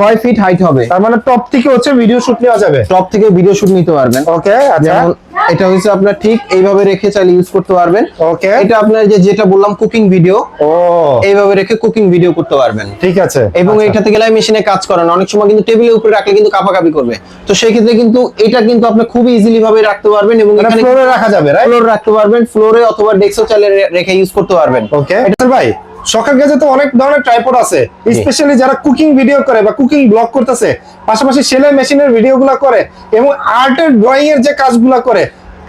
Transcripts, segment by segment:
ছয় feet height হবে। তার মানে টপ থেকে হচ্ছে ভিডিও শুট নেওয়া যাবে। টপ থেকে ভিডিও শুট নিতে পারবেন। ওকে আচ্ছা। যেমন এটা হচ্ছে আপনার ঠিক এইভাবে রেখে চাইলে ইউজ করতে পারবেন। ওকে এটা আপনার যে যেটা বললাম কুকিং ভিডিও ও। এইভাবে রেখে কুকিং ভিডিও করতে পারবেন। ঠিক আছে। এবং আচ্ছা। এটাতে গেলে মেশিনে কাজ করেন। অনেক সময় কিন্তু টেবিলের উপরে রাখলে কিন্তু কাপাকাপি করবে। তো সেই ক্ষেত্রে কিন্তু এটা কিন্তু আপনি খুব ইজিলি ভাবে রাখতে পারবেন এবং মানে এখানে ফ্লোরে রাখা যাবে রাইট ফ্লোর রাখতে পারবেন। ফ্লোরে অথবা ডেস্কও চাইলে রেখে ইউজ করতে পারবেন। ওকে এটা ভাই শখের কাছে তো অনেক ধরনের ট্রাইপড আছে। স্পেশালি যারা কুকিং ভিডিও করে বা কুকিং ব্লগ করতেছে পাশাপাশি সেলাই মেশিনের ভিডিওগুলো করে এবং আর্টের ড্রয়িং এর যে কাজগুলো করে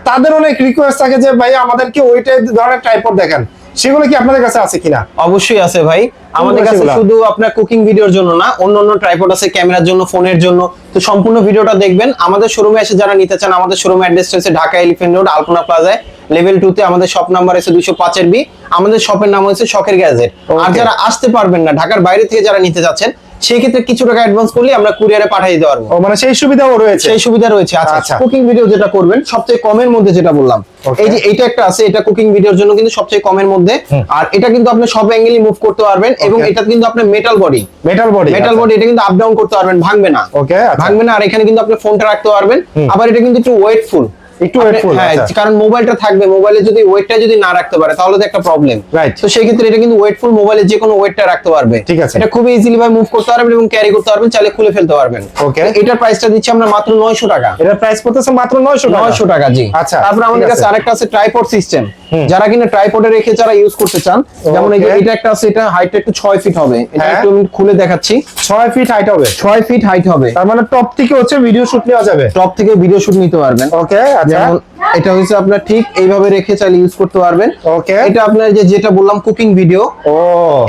তাদের অনেক রিকোয়েস্ট থাকে যে ভাই আমাদেরকে ওইটাই ধরনের ট্রাইপড দেখান। সেগুলো কি আপনাদের কাছে আছে কিনা? অবশ্যই আছে ভাই। আমাদের কাছে শুধু আপনার কুকিং ভিডিওর জন্য না অন্য অন্য ট্রাইপড আছে ক্যামেরার জন্য ফোনের জন্য। তো সম্পূর্ণ ভিডিওটা দেখবেন। আমাদের শোরুমে এসে যারা নিতে চান আমাদের শোরুম অ্যাড্রেস হচ্ছে ঢাকা এলিফেন্ট রোড আলপনা প্লাজায় লেভেল টু তে আমাদের শপ নাম্বার আছে দুইশো পাঁচের বি আমাদের শপের নাম হচ্ছে শখের গ্যাজেট আর যারা আসতে পারবেন না ঢাকার বাইরে থেকে যারা নিতে যাচ্ছেন সেই ক্ষেত্রে কিছু টাকা অ্যাডভান্স করলে আমরা কুরিয়ারে পাঠিয়ে দিতে পারব। মানে সেই সুবিধাও রয়েছে। সেই সুবিধা রয়েছে আচ্ছা। আচ্ছা। কুকিং ভিডিও যেটা করবেন সবচেয়ে কমের মধ্যে যেটা বললাম এই যে এটা একটা আছে এটা কুকিং ভিডিওর জন্য কিন্তু সবচেয়ে কমের মধ্যে। আর এটা কিন্তু আপনি সব অ্যাঙ্গেলই মুভ করতে পারবেন এবং এটা কিন্তু আপনার metal body metal body metal body এটা কিন্তু আপ ডাউন করতে পারবেন ভাঙবে না। ওকে আচ্ছা। ভাঙবে না আর এখানে কিন্তু আপনি ফোনটা রাখতে পারবেন। আবার এটা কিন্তু একটু ওয়েটফুল একটু ওয়েটফুল হ্যাঁ আচ্ছা। কারণ মোবাইলটা থাকবে মোবাইলে যদি ওয়েটটা যদি না রাখতে পারে তাহলে তো একটা প্রবলেম Right. তো সেই ক্ষেত্রে এটা কিন্তু ওয়েটফুল মোবাইলে যে কোনো ওয়েটটা রাখতে পারবে। ঠিক আছে। এটা খুব ইজিলি ভাবে মুভ করতে পারবেন এবং ক্যারি করতে পারবেন চাইলে খুলে ফেলতে পারবেন. তো এটার প্রাইসটা দিচ্ছি আমরা মাত্র 900 টাকা। এটার প্রাইস পড়তেছে মাত্র 900 টাকা। 900 টাকা জি। আচ্ছা, তারপর আমাদের কাছে আরেকটা আছে ট্রাইপড সিস্টেম যারা কিনা ট্রাইপডে রেখে যারা ইউজ করতে চান যেমন এই যে এটা একটা আছে এটা হাইটটা একটু 6 ফিট হবে। এটা হ্যাঁ। একটু আমি খুলে দেখাচ্ছি। 6 ফিট হাইট হবে। 6 ফিট হাইট হবে। তার মানে টপ থেকে হচ্ছে ভিডিও শুট নেওয়া যাবে। টপ থেকে ভিডিও শুট নিতে পারবেন। ওকে আচ্ছা। যেমন এটা হচ্ছে আপনার ঠিক এইভাবে রেখে চাইলে ইউজ করতে পারবেন। ওকে। এটা আপনার যে যেটা বললাম কুকিং ভিডিও ও।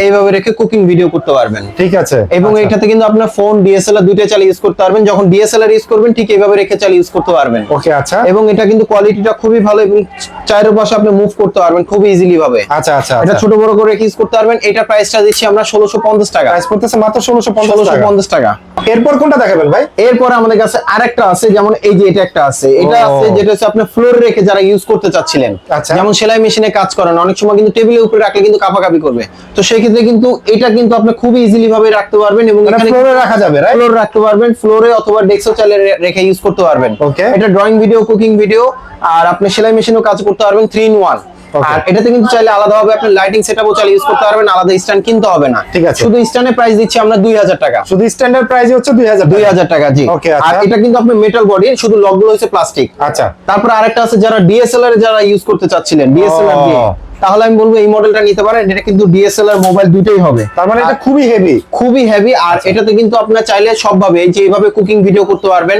এইভাবে রেখে কুকিং ভিডিও করতে পারবেন। ঠিক আছে। এবং আচ্ছা। এটাতে কিন্তু আপনার ফোন ডিএসএলআর দুইটা চালিয়ে ইউজ করতে পারবেন। যখন ডিএসএলআর ইউজ করবেন ঠিক এইভাবে রেখে চালিয়ে ইউজ করতে পারবেন। ওকে আচ্ছা। এবং এটা কিন্তু কোয়ালিটিটা খুবই ভালো এবং চায়ের পাশে আপনি মুভ করতে পারবেন খুব ইজিলি ভাবে। আচ্ছা আচ্ছা এটা আচ্ছা। ছোট বড় করে ইউজ করতে পারবেন। এটা প্রাইসটা দিচ্ছি আমরা ষোলোশো পঞ্চাশ টাকা। প্রাইস পড়তেছে মাত্র 1650 ষোলোশো টাকা। পঞ্চাশ টাকা। এরপর কোনটা দেখাবেন ভাই? এরপর আমাদের কাছে আরেকটা আছে যেমন এই যে এটা একটা আছে। এটা আছে যেটা হচ্ছে আপনি ফ্লোরে রেখে যারা ইউজ করতে চাচ্ছিলেন। আচ্ছা। যেমন সেলাই মেশিনে কাজ করেন অনেক সময় কিন্তু টেবিলের উপরে রাখলে কিন্তু কাপাকাপি করবে। তো সেই ক্ষেত্রে কিন্তু এটা কিন্তু আপনি খুব ইজিলি ভাবে রাখতে পারবেন এবং এখানে ফ্লোরে রাখা যাবে রাইট ফ্লোর রাখতে পারবেন ফ্লোরে অথবা ডেস্কও চাইলে রে- রেখে ইউজ করতে পারবেন. এটা ড্রয়িং ভিডিও কুকিং ভিডিও আর আপনি সেলাই মেশিনও কাজ করতে পারবেন থ্রি ইন ওয়ান. আর এটাতে কিন্তু চাইলে আলাদাভাবে আপনি লাইটিং সেটআপও চাইলে ইউজ করতে পারবেন আলাদা স্ট্যান্ড কিনতে হবে না। ঠিক আছে। শুধু স্ট্যান্ডের প্রাইস দিচ্ছি আমরা দুই হাজার টাকা। শুধু স্ট্যান্ডার্ড প্রাইস হচ্ছে 2000 দুই হাজার টাকা জি। ওকে আচ্ছা। আর এটা কিন্তু আপনি মেটাল বডি শুধু লকগুলো হচ্ছে প্লাস্টিক আচ্ছা। তারপর আরেকটা আছে যারা ডিএসএলআর যারা ইউজ করতে চাচ্ছিলেন ডিএসএলআর দিয়ে। তাহলে আমি বলব এই মডেলটা নিতে পারেন। এটা কিন্তু ডিএসএলআর মোবাইল দুটোই হবে। তার মানে এটা খুবই হেভি খুবই হেভি আর আচ্ছা। এটাতে কিন্তু আপনার চাইলে সব ভাবে এই যে এইভাবে কুকিং ভিডিও করতে পারবেন।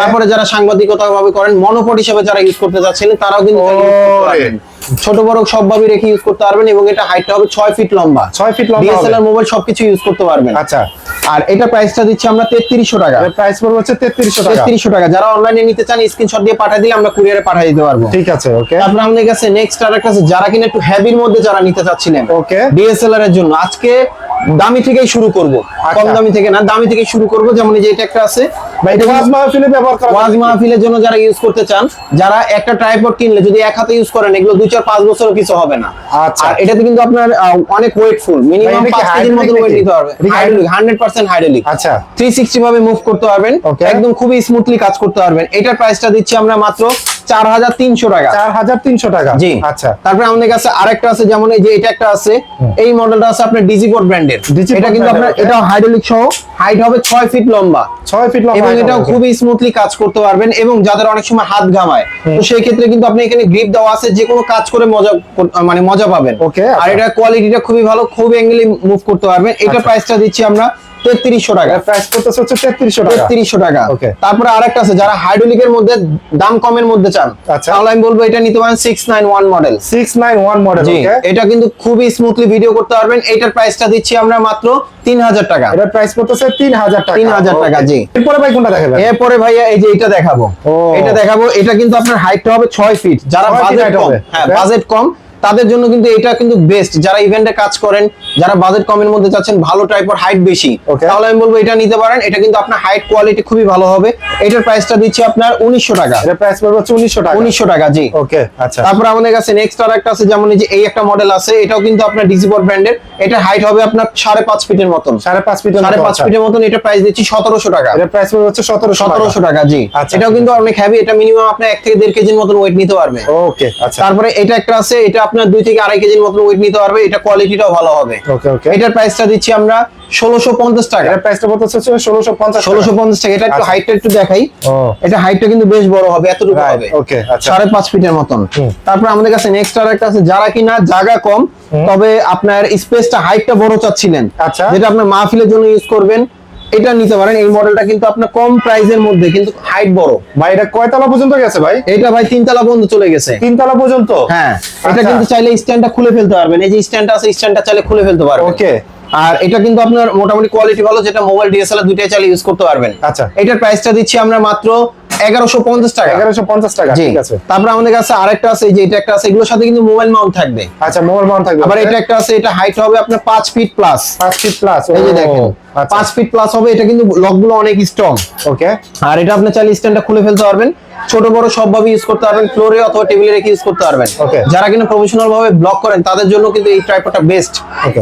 তারপরে যারা সাংবাদিকতা ভাবে করেন মনোপড হিসেবে যারা ইউজ করতে চাচ্ছিলেন তারাও কিন্তু। ছোট বড় সব ভাবে রেখে ইউজ করতে পারবেন এবং এটা হাইটটা হবে 6 ফিট লম্বা। 6 ফিট লম্বা ডিএসএলআর মোবাইল সবকিছু ইউজ করতে পারবেন। আচ্ছা। আর এটা প্রাইসটা দিচ্ছি আমরা 3300 টাকা। এর প্রাইস পড়বে হচ্ছে 3300 টাকা। 3300 টাকা। যারা অনলাইনে নিতে চান স্ক্রিনশট দিয়ে পাঠিয়ে দিলে আমরা কুরিয়ারে পাঠিয়ে দিতে পারব। ঠিক আছে ওকে তারপর আমাদের কাছে নেক্সট আরেকটা আছে। যারা কিনা একটু হেভির মধ্যে যারা নিতে চাচ্ছিলেন Okay. ডিএসএলআর এর জন্য আজকে দামি থেকেই শুরু করব আচ্ছা। কম দামি থেকে না দামি থেকে শুরু করব যেমন এই যে এটা একটা আছে ওয়াজ মাহফিলে ব্যবহার করা ওয়াজ মাহফিলের জন্য যারা ইউজ করতে চান যারা একটা ট্রাইপড কিনলে যদি এক হাতে ইউজ করেন এগুলো দুই চার পাঁচ বছরও কিছু হবে না আচ্ছা। আর এটাতে কিন্তু আপনার অনেক ওয়েটফুল মিনিমাম এটা কি পাঁচ কেজির মতো ওয়েট? নিতে পারবে হাইড্রোলিক হান্ড্রেড পার্সেন্ট হাইড্রোলিক আচ্ছা থ্রি সিক্সটি ভাবে মুভ করতে পারবেন. একদম খুবই স্মুথলি কাজ করতে পারবেন এটার প্রাইসটা দিচ্ছি আমরা মাত্র চার হাজার তিনশো টাকা। 4300 টাকা। জি। আচ্ছা। তারপরে আমাদের কাছে আরেকটা আছে যেমন এই যে এটা একটা আছে এই মডেলটা আছে আপনার ডিজিপোর্ট ব্র্যান্ডের এটা কিন্তু আপনার এটা হাইড্রোলিক সহ হাইট হবে 6 ফিট লম্বা। 6 ফিট লম্বা এবং height এটাও খুবই স্মুথলি কাজ করতে পারবেন এবং যাদের অনেক সময় হাত ঘামায় তো সেই ক্ষেত্রে কিন্তু আপনি এখানে গ্রিপ দেওয়া আছে যে কোনো কাজ করে মজা মানে মজা পাবেন। Okay, আর আচ্ছা। এটা কোয়ালিটিটা খুবই ভালো খুব অ্যাঙ্গেলি মুভ করতে পারবেন। এটা আচ্ছা। প্রাইসটা দিচ্ছি আমরা তেত্রিশশো টাকা। প্রাইস পড়তেছে হচ্ছে 3300 টাকা। তেত্রিশশো টাকা। Okay. তারপরে আরেকটা আছে যারা হাইড্রোলিকের মধ্যে দাম কমের মধ্যে চান আচ্ছা। তাহলে আমি বলব এটা নিতে পারেন six nine one model 691 model জি ওকে এটা কিন্তু খুবই স্মুথলি ভিডিও করতে পারবেন। এটার প্রাইসটা দিচ্ছি আমরা মাত্র তিন হাজার টাকা। এটার প্রাইস পড়তেছে 3000 টাকা। 3000 টাকা, জি। এরপরে ভাই কোনটা দেখাবেন? এরপরে ভাইয়া এই যে এটা দেখাবো। এটা দেখাবো এটা কিন্তু আপনার হাইটটা হবে ছয় ফিট যারা বাজেট কম হ্যাঁ. বাজেট কম তাদের জন্য কিন্তু এটা কিন্তু বেস্ট যারা ইভেন্টে কাজ করেন যারা বাজেট কমের মধ্যে চাচ্ছেন ভালো ট্রাইপড হাইট বেশি তাহলে আমি বলব এটা নিতে পারেন। এটা কিন্তু আপনার হাইট কোয়ালিটি খুবই ভালো হবে। এটার প্রাইসটা দিচ্ছি আপনার উনিশশো টাকা। এটা প্রাইস পড়বে হচ্ছে উনিশশো টাকা। উনিশশো টাকা জি। ওকে আচ্ছা। তারপর আমাদের কাছে নেক্সট আর একটা আছে যেমন এই যে এই একটা মডেল আছে এটাও কিন্তু আপনার ডিজিপোর ব্র্যান্ডের এটা হাইট হবে আপনার সাড়ে পাঁচ ফিটের মতন। সাড়ে পাঁচ ফিট সাড়ে পাঁচ ফিটের মতন এটা প্রাইস দিচ্ছি সতেরোশো টাকা। এটা প্রাইস পড়বে হচ্ছে সতেরোশো সতেরোশো টাকা জি। আচ্ছা। এটাও কিন্তু অনেক হ্যাভি এটা মিনিমাম আপনার এক থেকে দেড় কেজির মতন ওয়েট নিতে পারবে। ওকে আচ্ছা। তারপরে এটা একটা আছে এটা আপনার দুই থেকে আড়াই কেজির মতন ওয়েট নিতে পারবে এটা কোয়ালিটিটাও ভালো হবে। ওকে ওকে এটার প্রাইসটা দিচ্ছি আমরা ষোলোশো পঞ্চাশ টাকা। এটার প্রাইসটা পড়তে হচ্ছে? ষোলোশো পঞ্চাশ ষোলোশো পঞ্চাশ টাকা। এটা একটু আচ্ছা। হাইটটা একটু দেখাই। এটা হাইটটা কিন্তু বেশ বড় হবে এতটুকু হবে। ওকে আচ্ছা। সাড়ে পাঁচ ফিটের মতন। তারপর আমাদের কাছে নেক্সট আর একটা আছে যারা কিনা জায়গা কম তবে আপনার স্পেসটা হাইটটা বড় চাচ্ছিলেন। আচ্ছা। যেটা আপনার মাহফিলের জন্য ইউজ করবেন। এটা নিতে পারেন। এই মডেলটা কিন্তু আপনার কম প্রাইসের মধ্যে কিন্তু হাইট বড়। ভাই এটা কয়তলা পর্যন্ত গেছে ভাই? এটা ভাই তিনতলা পর্যন্ত চলে গেছে। তিনতলা পর্যন্ত? হ্যাঁ এটা আচ্ছা। কিন্তু চাইলে স্ট্যান্ডটা খুলে ফেলতে পারবেন। এই যে স্ট্যান্ডটা আছে স্ট্যান্ডটা চাইলে খুলে ফেলতে পারবেন। ওকে। আর এটা কিন্তু আপনার মোটামুটি কোয়ালিটি ভালো যেটা মোবাইল ডিএসএলআর দুইটাই চালিয়ে ইউজ করতে পারবেন। আচ্ছা। এটার প্রাইসটা দিচ্ছি আমরা মাত্র এগারোশো পঞ্চাশ টাকা। এগারোশো পঞ্চাশ টাকা ঠিক আছে। তারপর আমাদের কাছে আরেকটা আছে এই যে এটা একটা আছে এগুলোর সাথে কিন্তু মোবাইল মাউন্ট থাকবে। আচ্ছা মোবাইল মাউন্ট থাকবে আবার এটা একটা আছে এটা হাইট হবে আপনার পাঁচ ফিট প্লাস পাঁচ ফিট প্লাস এই যে দেখেন পাঁচ ফিট প্লাস হবে এটা কিন্তু লকগুলো অনেক স্ট্রং ওকে। আর এটা আপনি চাইলে স্ট্যান্ডটা খুলে ফেলতে পারবেন। ছোট বড় সবভাবে ইউজ করতে পারবেন ফ্লোরে অথবা টেবিলে রেখে ইউজ করতে পারবেন। যারা কিন্তু প্রফেশনাল ভাবে ব্লক করেন তাদের জন্য কিন্তু এই ট্রাইপডটা বেস্ট.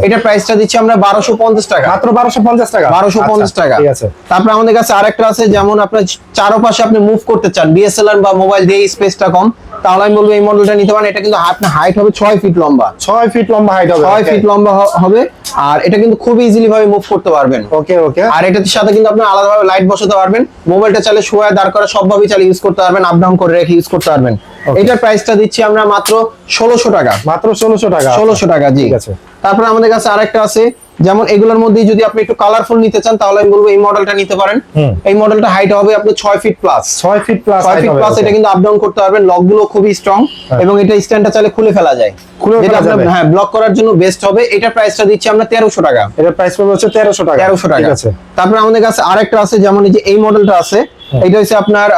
এটা প্রাইসটা দিচ্ছি আমরা বারোশো পঞ্চাশ টাকা। মাত্র বারোশো পঞ্চাশ টাকা? বারোশো পঞ্চাশ আচ্ছা, টাকা। ঠিক আছে। তারপর আমাদের কাছে আরেকটা আছে যেমন আপনি চারপাশে আপনি মুভ করতে চান ডিএসএলআর বা মোবাইল দিয়ে স্পেসটা কম। তাহলে আমি বলব এই মডেলটা নিতে পারেন। এটা কিন্তু আপনার হাইট হবে ছয় ফিট লম্বা। ছয় ফিট লম্বা হাইট হবে ছয় ফিট লম্বা হবে। আর এটা কিন্তু খুব ইজিলি ভাবে মুভ করতে পারবেন। ওকে ওকে আর এটার সাথে কিন্তু আপনি আলাদাভাবে লাইট বসাতে পারবেন। মোবাইলটা চাইলে শোয়া দাঁড় করা সবভাবে চালিয়ে ইউজ করতে পারবেন আপ ডাউন করে রেখে ইউজ করতে পারবেন. এটার প্রাইসটা দিচ্ছি আমরা মাত্র ষোলোশো টাকা। মাত্র ষোলোশো টাকা ষোলোশো টাকা জি। ঠিক আছে। তারপরে আমাদের কাছে আরেকটা আছে যেমন এগুলোর মধ্যে যদি আপনি একটু কালারফুল নিতে চান তাহলে আমি বলব এই মডেলটা নিতে পারেন। এই মডেলটা হাইট হবে আপনার ছয় ফিট প্লাস ছয় ফিট প্লাস ছয় ফিট প্লাস এটা কিন্তু আপ ডাউন করতে পারবেন। লকগুলো খুবই স্ট্রং এবং এটা স্ট্যান্ডটা চাইলে খুলে ফেলা যায়। হ্যাঁ। খুলে হ্যাঁ ব্লক করার জন্য বেস্ট হবে। এটা প্রাইসটা দিচ্ছি আমরা তেরোশো টাকা। এটার প্রাইস পড়বে হচ্ছে তেরোশো টাকা। তেরোশো টাকা। ঠিক আছে। তারপরে আমাদের কাছে আরেকটা আছে যেমন এই যে এই মডেলটা আছে এটা হচ্ছে আপনার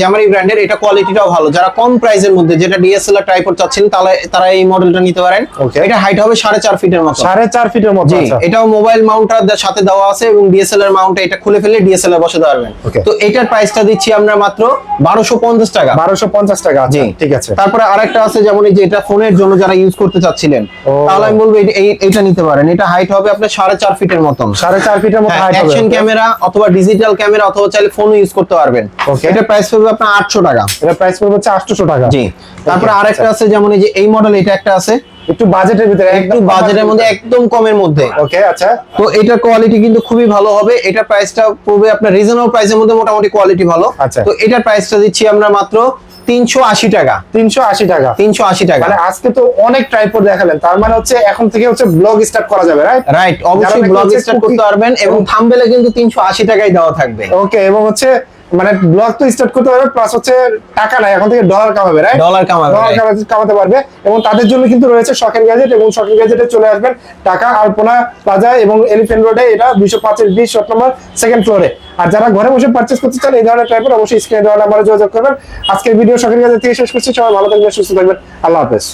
জামারি ব্র্যান্ডের এটা কোয়ালিটিটাও ভালো। যারা কম প্রাইসের মধ্যে যেটা ডিএসএলআর ট্রাইপড চাচ্ছেন তাহলে তারা এই মডেলটা নিতে পারেন। এটা হাইট হবে সাড়ে চার ফিটের মতো। সাড়ে চার ফিটের মতো আচ্ছা। এটাও মোবাইল মাউন্টার সাথে দেওয়া আছে এবং ডিএসএলআর মাউন্টে এটা খুলে ফেলে ডিএসএলআর বসাতে পারবেন. তো এটার প্রাইসটা দিচ্ছি আমরা মাত্র বারোশো পঞ্চাশ টাকা। বারোশো পঞ্চাশ টাকা জি। আচ্ছা ঠিক আছে। তারপরে আরেকটা আছে যেমন এই যে এটা ফোনের জন্য যারা ইউজ করতে চাচ্ছিলেন তাহলে আমি বলব এইটা নিতে পারেন। এটা হাইট হবে আপনার সাড়ে চার ফিটের মতন। সাড়ে চার ফিটের মতো হাইট হবে। অ্যাকশন ক্যামেরা অথবা ডিজিটাল ক্যামেরা অথবা চাইলে ফোন ইউজ করতে পারবেন। এটা প্রাইস পড়বে আপনার আটশো টাকা। এটা প্রাইস পড়বে হচ্ছে আটশোশো টাকা। জি। তারপরে আরেকটা। আছে যেমন এই যে এই মডেল এটা একটা আছে। একটু বাজেটের ভিতরে একটু বাজেটের মধ্যে একদম কমের মধ্যে। ওকে আচ্ছা। তো এটার কোয়ালিটি কিন্তু খুবই ভালো হবে। এটা প্রাইসটা পড়বে আপনার রিজনেবল প্রাইসের মধ্যে মোটামুটি কোয়ালিটি ভালো। আচ্ছা। তো এটার প্রাইসটা দিচ্ছি আমরা মাত্র তিনশো আশি টাকা। তিনশো আশি টাকা। তিনশো আশি টাকা। মানে আজকে তো অনেক ট্রাইপড দেখালেন। তার মানে হচ্ছে এখন থেকে হচ্ছে ব্লগ স্টার্ট করা যাবে রাইট রাইট অবশ্যই ব্লগ স্টার্ট করতে পারবেন এবং থাম্বেলে কিন্তু তিনশো আশি টাকাই দেওয়া থাকবে। ওকে এবং হচ্ছে মানে ব্লগ তো স্টার্ট করতে পারবে প্লাস হচ্ছে টাকা নাই এখন থেকে ডলার কামাবে রাইট ডলার কামাবে ডলার কামাতে- পারবে। এবং তাদের জন্য কিন্তু রয়েছে শখের গ্যাজেট এবং শখের গ্যাজেটে চলে আসবেন টাকা আলপনা প্লাজা এবং এলিফেন্ট রোডে এটা দুইশো পাঁচের বিশ শট নম্বর সেকেন্ড ফ্লোরে আর যারা ঘরে বসে পারচেস করতে চান এই ধরনের টাইপের অবশ্যই স্ক্রিনে দেওয়া নাম্বারে যোগাযোগ করবেন। আজকের ভিডিও শখের গ্যাজেট থেকে শেষ করছি সবাই ভালো থাকবেন সুস্থ থাকবেন। আল্লাহ হাফেজ।